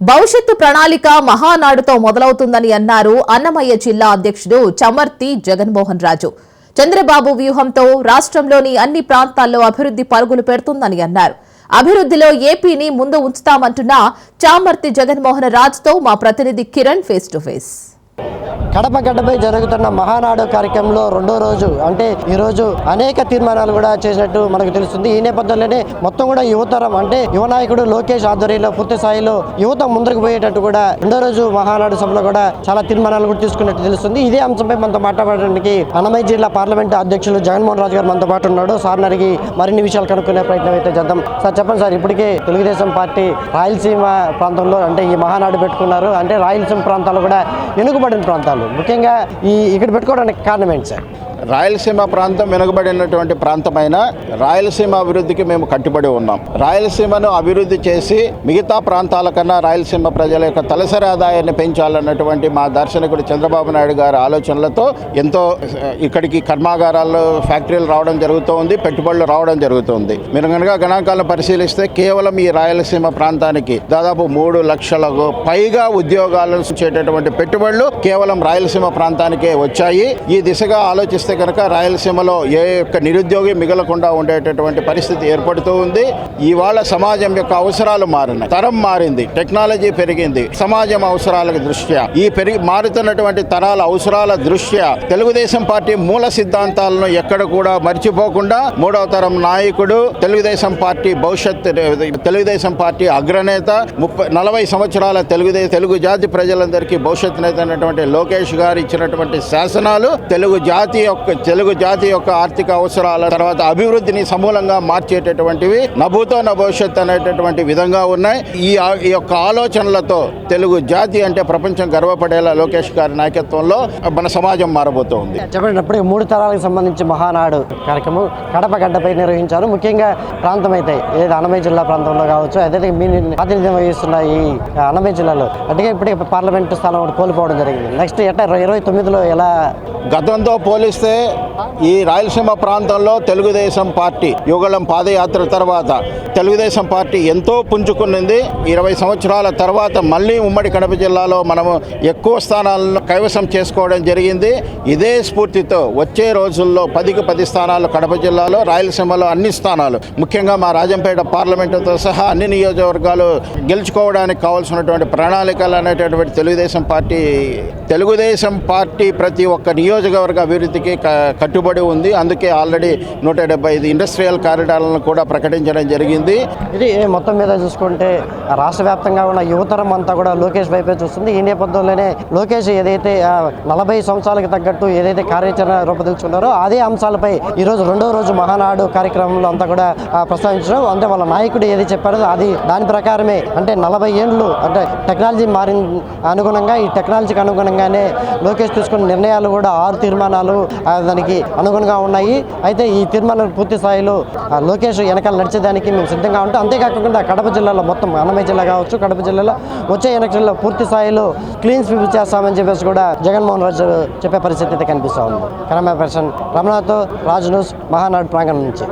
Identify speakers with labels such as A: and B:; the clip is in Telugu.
A: భవిష్యత్తు ప్రణాళిక మహానాడుతో మొదలవుతుందని అన్నారు అన్నమయ్య జిల్లా అధ్యక్షుడు చమర్తి జగన్మోహన్ రాజు. చంద్రబాబు వ్యూహంతో రాష్ట్రంలోని అన్ని ప్రాంతాల్లో అభివృద్ధి పరుగులు పెడుతుందని అన్నారు. అభివృద్ధిలో ఏపీని ముందు ఉంచుతామంటున్న చామర్తి జగన్మోహన్ రాజుతో మా ప్రతినిధి Kiran face to face
B: Kadapa గడ్డపై జరుగుతున్న మహానాడు కార్యక్రమంలో రెండో రోజు అంటే ఈ రోజు అనేక తీర్మానాలు కూడా చేసినట్టు మనకు తెలుస్తుంది. ఈ నేపథ్యంలోనే మొత్తం కూడా యువతరం అంటే యువ నాయకుడు లోకేష్ ఆధ్వర్యంలో పూర్తి స్థాయిలో యువత ముందుకు పోయేటట్టు కూడా రెండో రోజు మహానాడు సభలో కూడా చాలా తీర్మానాలు కూడా తీసుకున్నట్టు తెలుస్తుంది. ఇదే అంశంపై మనతో మాట్లాడడానికి అన్నమయ్య జిల్లా పార్లమెంట్ అధ్యక్షులు జగన్మోహన్ రాజు గారు మనతో పాటు ఉన్నాడు. సార్ అడిగి మరిన్ని విషయాలు కనుక్కునే ప్రయత్నం అయితే చేద్దాం. సార్ చెప్పండి సార్ ఇప్పటికే తెలుగుదేశం పార్టీ రాయలసీమ ప్రాంతంలో అంటే ఈ మహానాడు పెట్టుకున్నారు. అంటే రాయలసీమ ప్రాంతాలు కూడా ఇంపార్టెంట్ ప్రాంతాలు. ముఖ్యంగా ఈ ఇక్కడ పెట్టుకోవడానికి కారణం ఏంటి సార్?
C: రాయలసీమ ప్రాంతం వెనుకబడినటువంటి ప్రాంతమైన రాయలసీమ అభివృద్ధికి మేము కట్టుబడి ఉన్నాం. రాయలసీమను అభివృద్ధి చేసి మిగతా ప్రాంతాల కన్నా రాయలసీమ ప్రజల యొక్క తలసరి ఆదాయాన్ని పెంచాలన్నటువంటి మా దార్శనికుడు చంద్రబాబు నాయుడు గారి ఆలోచనలతో ఎంతో ఇక్కడికి కర్మాగారాల్లో ఫ్యాక్టరీలు రావడం జరుగుతోంది పెట్టుబడులు రావడం జరుగుతుంది మీరు కనుక గణాంకాలను పరిశీలిస్తే కేవలం ఈ రాయలసీమ ప్రాంతానికి దాదాపు మూడు లక్షలకు పైగా ఉద్యోగాలను చేటటువంటి పెట్టుబడులు కేవలం రాయలసీమ ప్రాంతానికే వచ్చాయి. ఈ దిశగా ఆలోచిస్తే కనుక రాయలసీమలో ఏ యొక్క నిరుద్యోగి మిగలకుండా ఉండేటటువంటి పరిస్థితి ఏర్పడుతూ ఉంది. ఇవాళ సమాజం యొక్క అవసరాలు మారినాయి తరం మారింది టెక్నాలజీ పెరిగింది. సమాజం అవసరాల దృష్ట్యా ఈ పెరిగి మారుతున్నటువంటి తరాల అవసరాల దృష్ట్యా తెలుగుదేశం పార్టీ మూల సిద్ధాంతాలను ఎక్కడ కూడా మర్చిపోకుండా మూడవ తరం నాయకుడు తెలుగుదేశం పార్టీ భవిష్యత్ తెలుగుదేశం పార్టీ అగ్రనేత ముప్పై నలభై సంవత్సరాల తెలుగుదే తెలుగు జాతి ప్రజలందరికీ భవిష్యత్ నేత అయినటువంటి లోకేష్ గారు ఇచ్చినటువంటి శాసనాలు తెలుగు జాతి యొక్క తెలుగు జాతి యొక్క ఆర్థిక అవసరాల తర్వాత అభివృద్ధిని సమూలంగా మార్చేటటువంటివి నభూతో నా భవిష్యత్ అనేటటువంటి విధంగా ఉన్నాయి. ఈ యొక్క ఆలోచనలతో తెలుగు జాతి అంటే ప్రపంచం గర్వపడేలా లోకేష్ గారి నాయకత్వంలో మన సమాజం మారబోతోంది
B: చెప్పండి అప్పుడే మూడు తరాలకు సంబంధించి మహానాడు కార్యక్రమం కడప గడ్డపై నిర్వహించారు. ముఖ్యంగా ప్రాంతం అయితే ఏది అన్నమయ్య జిల్లా ప్రాంతంలో కావచ్చు అదే మీ ప్రాతినిధ్యం వహిస్తున్న ఈ అన్నమయ్య జిల్లాలో. అంటే ఇప్పటికే పార్లమెంటు స్థానం కోల్పోవడం జరిగింది. నెక్స్ట్ ఎట్లా ఇరవై తొమ్మిదిలో ఎలా?
C: గతంతో పోలిస్తే ఈ రాయలసీమ ప్రాంతంలో తెలుగుదేశం పార్టీ యుగళం పాదయాత్ర తర్వాత తెలుగుదేశం పార్టీ ఎంతో పుంజుకున్నది ఇరవై సంవత్సరాల తర్వాత మళ్ళీ ఉమ్మడి కడప జిల్లాలో మనము ఎక్కువ స్థానాలను కైవసం చేసుకోవడం జరిగింది. ఇదే స్ఫూర్తితో వచ్చే రోజుల్లో పదికి పది స్థానాలు కడప జిల్లాలో రాయలసీమలో అన్ని స్థానాలు ముఖ్యంగా మా రాజంపేట పార్లమెంటుతో సహా అన్ని నియోజకవర్గాలు గెలుచుకోవడానికి కావాల్సినటువంటి ప్రణాళికలు అనేటటువంటి తెలుగుదేశం పార్టీ తెలుగుదేశం పార్టీ ప్రతి ఒక్క నియోజకవర్గ అభివృద్ధికి కట్టుబడి ఉంది. అందుకే ఆల్రెడీ నూట డెబ్బై ఐదు ఇండస్ట్రియల్ కారిడార్లను కూడా ప్రకటించడం జరిగింది.
B: ఇది మొత్తం మీద చూసుకుంటే రాష్ట్ర వ్యాప్తంగా ఉన్న యువతరం అంతా కూడా లోకేష్ వైపే చూస్తుంది. ఈ నేపథ్యంలోనే లోకేష్ ఏదైతే నలభై సంవత్సరాలకు తగ్గట్టు ఏదైతే కార్యాచరణ రూపొందించుకున్నారో అదే అంశాలపై ఈరోజు రెండో రోజు మహానాడు కార్యక్రమంలో అంతా కూడా ప్రస్తావించడం అంటే వాళ్ళ నాయకుడు ఏది చెప్పారో అది దాని ప్రకారమే. అంటే నలభై ఏండ్లు అంటే టెక్నాలజీ మారిన అనుగుణంగా ఈ టెక్నాలజీకి అనుగుణంగానే లోకేష్ తీసుకున్న నిర్ణయాలు కూడా ఆరు తీర్మానాలు దానికి అనుగుణంగా ఉన్నాయి. అయితే ఈ తీర్మానాలు పూర్తి స్థాయిలో లోకేష్ వెనకాల నడిచేదానికి మేము సిద్ధంగా ఉంటాం. అంతేకాకుండా కడప జిల్లాలో మొత్తం అన్నమయ్య జిల్లా కావచ్చు కడప జిల్లాలో వచ్చే ఎన్నికల్లో పూర్తి స్థాయిలో క్లీన్ స్వీప్ చేస్తామని చెప్పేసి కూడా జగన్మోహన్ రాజు చెప్పే పరిస్థితి అయితే కనిపిస్తూ ఉంది. కెమెరా పర్సన్ రమణతో రాజు న్యూస్ మహానాడు ప్రాంగణం నుంచి.